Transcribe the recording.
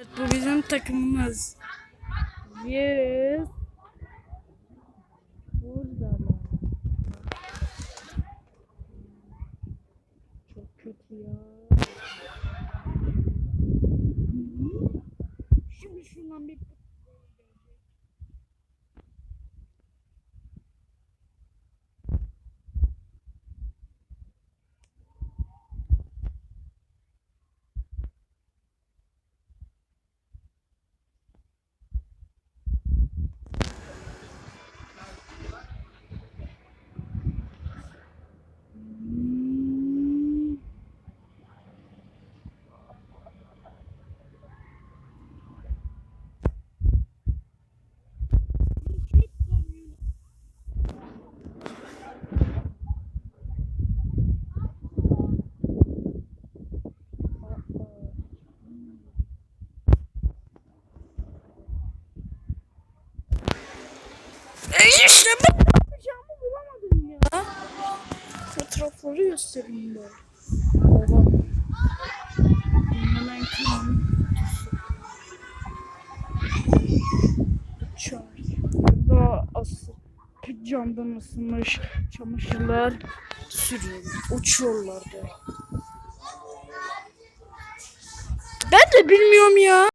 Bu bizim takımımız. Yes. Burada? Çok kötü ya. E işte ben ne yapacağımı bulamadım ya. Fotoğrafları göstereyim bari. Baba. Hemen kanalım Çay. Burada asıl camdan ısınmış çamaşırlar sürüyor. Uçuyorlar da. Ben de bilmiyorum ya.